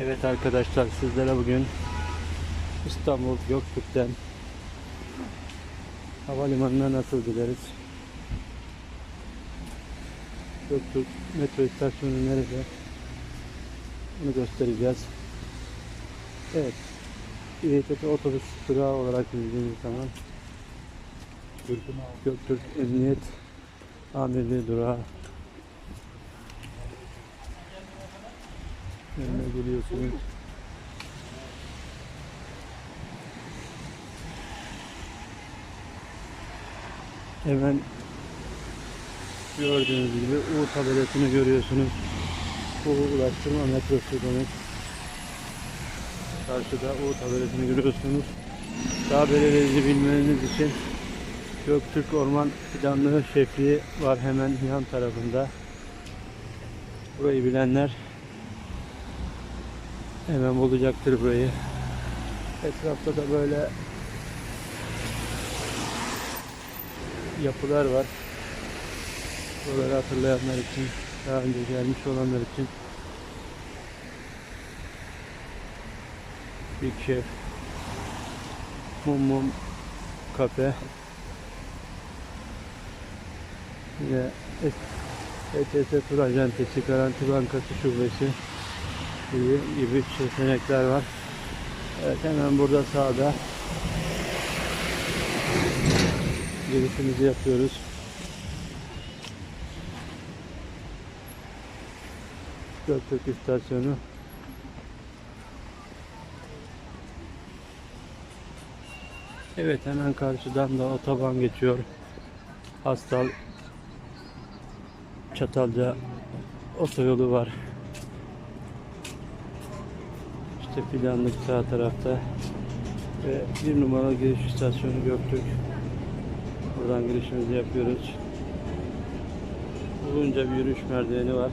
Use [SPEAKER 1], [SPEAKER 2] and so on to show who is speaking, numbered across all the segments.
[SPEAKER 1] Evet arkadaşlar sizlere bugün İstanbul Göktürk'ten havalimanına nasıl gideriz? Göktürk metro istasyonu nerede? Bunu göstereceğiz. Evet. İETT otobüs durağı olarak bildiğimiz zaman Göktürk Emniyet Amirliği durağı Önüne geliyorsunuz. Hemen gördüğünüz gibi U tabelasını görüyorsunuz. Bu ulaştırma metrosu demek. Karşıda U tabelasını görüyorsunuz. Daha belirleyici bilmeniz için Göktürk Orman Fidanlığı Şefliği var hemen yan tarafında. Burayı bilenler hemen bulacaktır burayı. Etrafta da böyle yapılar var. Buraları hatırlayanlar için, daha önce gelmiş olanlar için Big Chef Mum Mum Kafe Yine ETS Tur Acentesi Garanti Bankası Şubesi gibi, seçenekler var. Evet hemen burada sağda girişimizi yapıyoruz. Göktürk istasyonu. Evet hemen karşıdan da otoban geçiyor. Hastal Çatalca otoyolu var. İşte planlık sağ tarafta ve bir numaralı giriş istasyonu Göktürk. Buradan girişimizi yapıyoruz. Uzunca bir yürüyüş merdiveni var.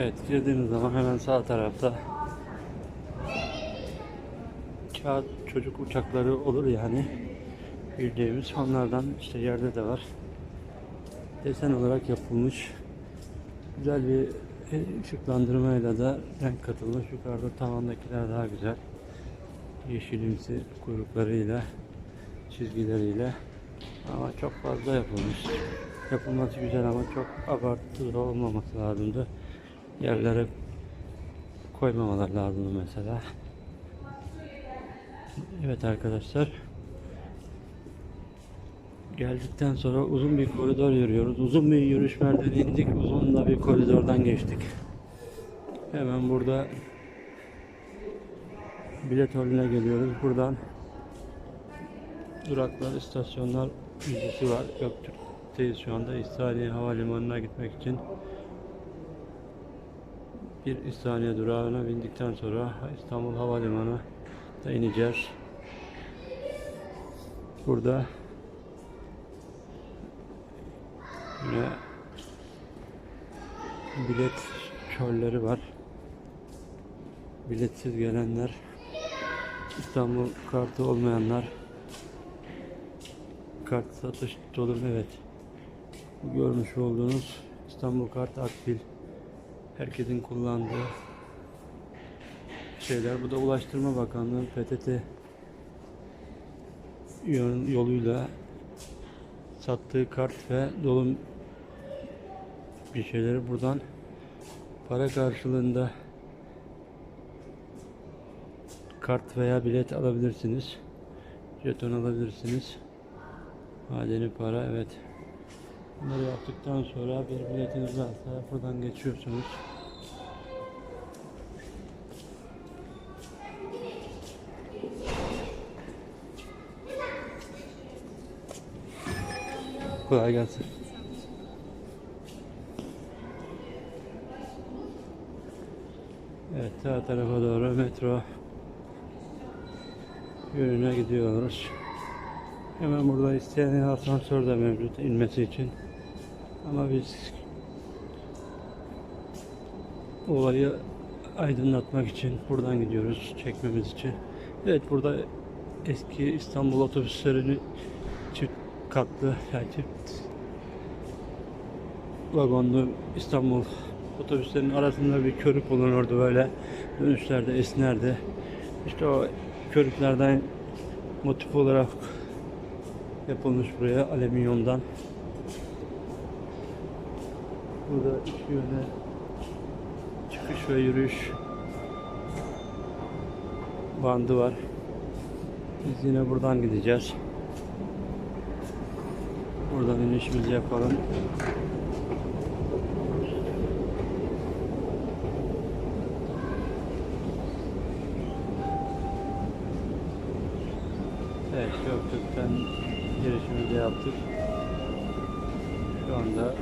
[SPEAKER 1] Evet girdiğiniz zaman hemen sağ tarafta kağıt çocuk uçakları olur yani bildiğimiz onlardan işte yerde de var. Desen olarak yapılmış. Güzel bir ışıklandırmayla da renk katılmış. Yukarıda tavandakiler daha güzel. Yeşilimsi kuyruklarıyla, çizgileriyle ama çok fazla yapılmış. Yapılması güzel ama çok abartılı olmaması lazımdı yerlere koymamalar lazım mesela. Evet arkadaşlar. Geldikten sonra uzun bir koridor yürüyoruz. Uzun bir yürüyüş merdiveni indik. Uzun da bir koridordan geçtik. Hemen burada bilet holüne geliyoruz. Buradan duraklar, istasyonlar bilgisi var. Göktürk'teyiz şu anda. İstihaniye Havalimanı'na gitmek için bir İstihaniye durağına bindikten sonra İstanbul Havalimanı da ineceğiz. Burada yine bilet çölleri var. Biletsiz gelenler, İstanbul kartı olmayanlar kart satış dolu evet. Görmüş olduğunuz İstanbul kart akbil herkesin kullandığı şeyler. Bu da Ulaştırma Bakanlığı PTT yoluyla sattığı kart ve dolum bir şeyleri buradan para karşılığında kart veya bilet alabilirsiniz. Jeton alabilirsiniz. Madeni para evet. Bunları yaptıktan sonra bir biletiniz varsa buradan geçiyorsunuz. Kolay gelsin. Evet sağ tarafa doğru metro yönüne gidiyoruz. Hemen burada isteyen asansör de mevcut inmesi için. Ama biz olayı aydınlatmak için buradan gidiyoruz çekmemiz için. Evet burada eski İstanbul otobüslerini çift katlı yani çift vagonlu İstanbul otobüslerinin arasında bir körük bulunurdu böyle dönüşlerde esnerdi. İşte o körüklerden motif olarak yapılmış buraya alüminyumdan. Burada iki yöne çıkış ve yürüyüş bandı var. Biz yine buradan gideceğiz. Buradan inişimizi yapalım. Evet, Göktürk'ten girişimizi yaptık. Şu anda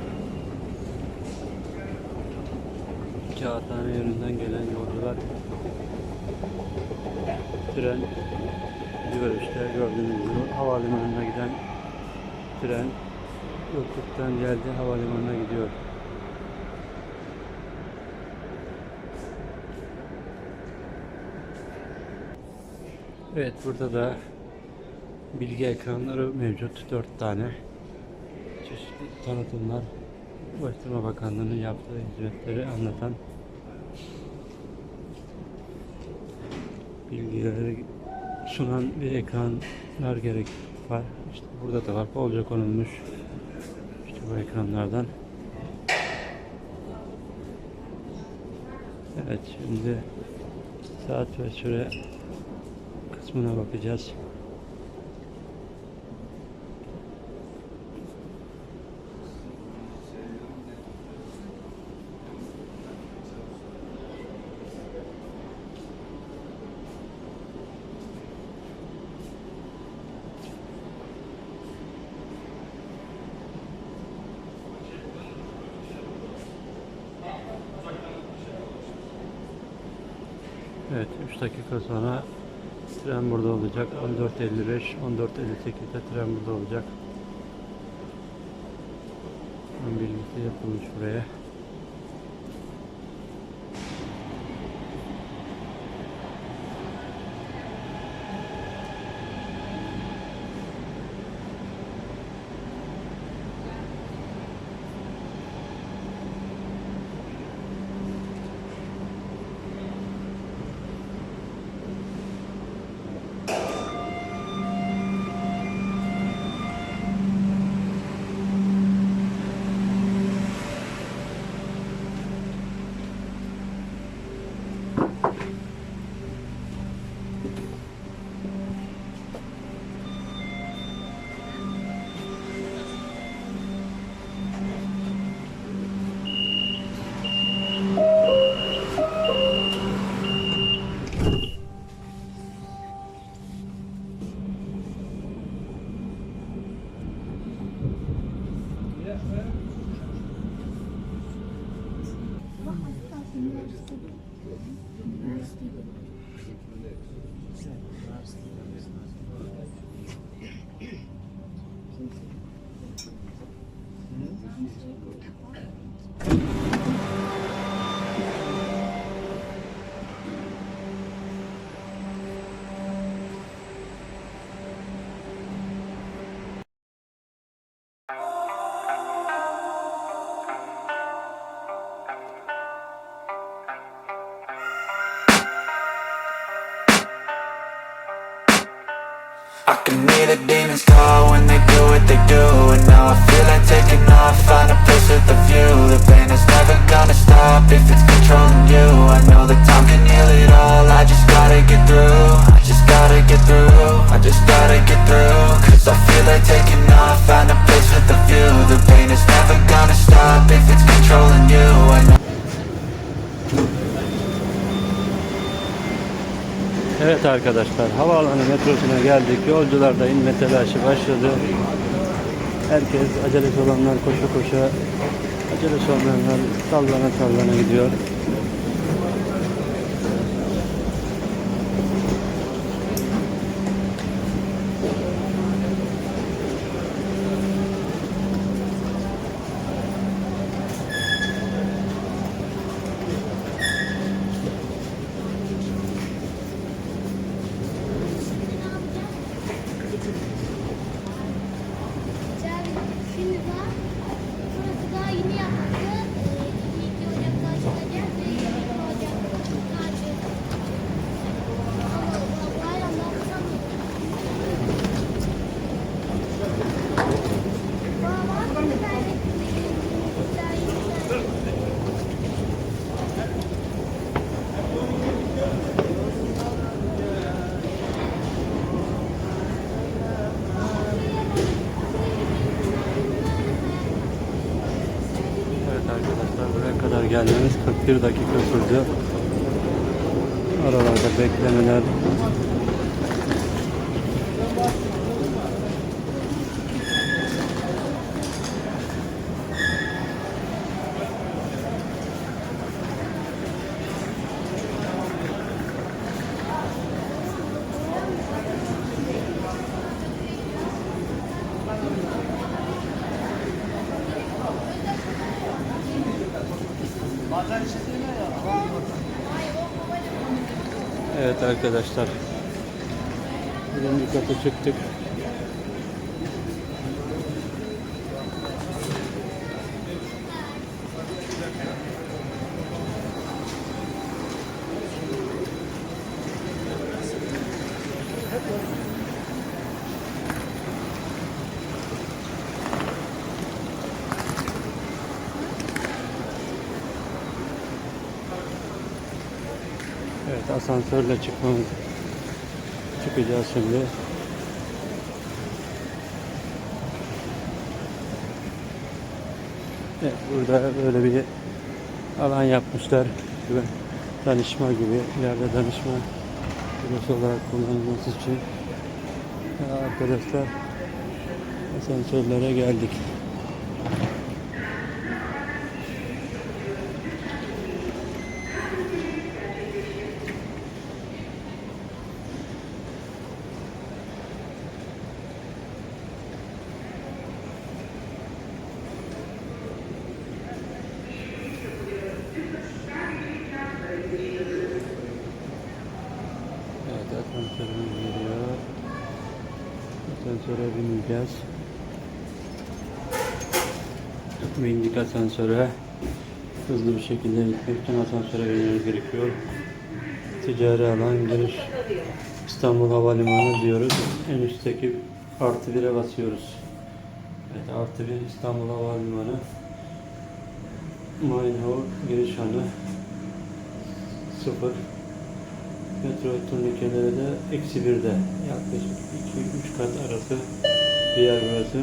[SPEAKER 1] Kağıthane yönünden gelen yolcular tren gidiyor işte gördüğünüz gibi havalimanına giden tren Göktürk'ten geldi havalimanına gidiyor. Evet burada da bilgi ekranları mevcut. Dört tane çeşitli tanıtımlar Ulaştırma Bakanlığı'nın yaptığı hizmetleri anlatan bilgileri sunan bir ekranlar gerek var. İşte burada da var. Bolca konulmuş. İşte bu ekranlardan. Evet şimdi saat ve süre kısmına bakacağız. Evet 3 dakika sonra tren burada olacak. 14.55 14.58'de tren burada olacak. Bilgisi yapılmış buraya.
[SPEAKER 2] I To me the demons call when they do what they do. And now I feel like taking off, find a place with a view. The pain is never gonna stop if it's controlling you. I know that time can heal it all, I just gotta get through. I just gotta get through, I just gotta get through. Cause I feel like taking off, I
[SPEAKER 1] Evet arkadaşlar havaalanı metrosuna geldik. Yolcularda inme telaşı başladı. Herkes acelesi olanlar koşa koşa acelesi olmayanlar sallana sallana gidiyor.
[SPEAKER 3] Şimdi var. Burası daha yeni yapıldı. Ee, 2 Ocak'ta açılacak ve 22 Ocak'ta açılacak. Ama bu bayramdan sonra Baba, ben de daha yeni
[SPEAKER 1] Evet arkadaşlar buraya kadar 41 dakika sürdü. Aralarda beklemeler. Evet arkadaşlar. Birinci kata çıktık. Evet asansörle çıkmamız çıkacağız şimdi. Evet, burada böyle bir alan yapmışlar. Gibi danışma gibi ileride danışma burası olarak kullanılması için. Arkadaşlar asansörlere geldik. Asansöre bineceğiz. Bindik asansöre. Hızlı bir şekilde gitmek için asansöre binmemiz gerekiyor. Ticari alan giriş. İstanbul Havalimanı diyoruz. En üstteki artı 1'e basıyoruz. Evet artı 1 İstanbul Havalimanı. Mainhor giriş anı. 0 Metro turnikeleri de eksi birde. Yaklaşık 2-3 kat arası bir yer burası.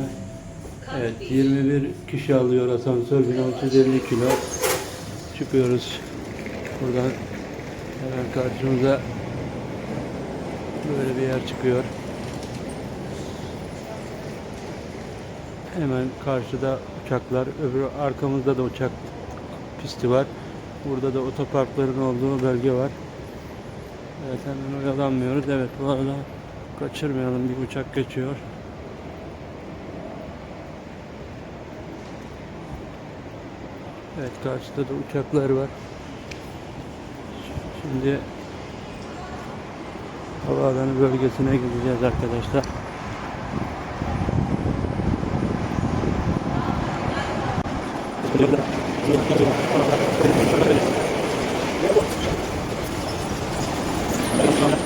[SPEAKER 1] Evet 21 kişi alıyor asansör 1650 kilo. Çıkıyoruz. Buradan hemen karşımıza böyle bir yer çıkıyor. Hemen karşıda uçaklar, öbür arkamızda da uçak pisti var. Burada da otoparkların olduğu bölge var. Evet hemen oyalanmıyoruz. Evet bu arada kaçırmayalım. Bir uçak geçiyor. Evet karşıda da uçaklar var. Şimdi havaalanı bölgesine gideceğiz arkadaşlar. Thank you.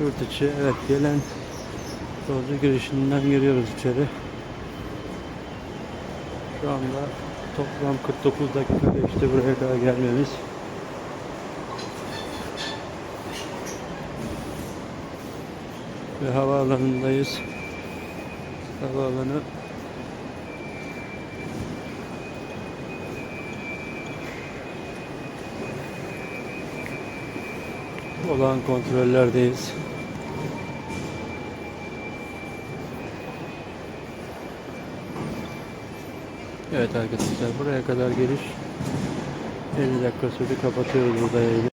[SPEAKER 1] Yurt içi evet gelen yolcu girişinden giriyoruz içeri. Şu anda toplam 49 dakika geçti buraya kadar gelmemiz. Ve havaalanındayız. Havaalanı olan kontrollerdeyiz. Evet arkadaşlar buraya kadar geliş 50 dakika sürdü kapatıyoruz burada yayını.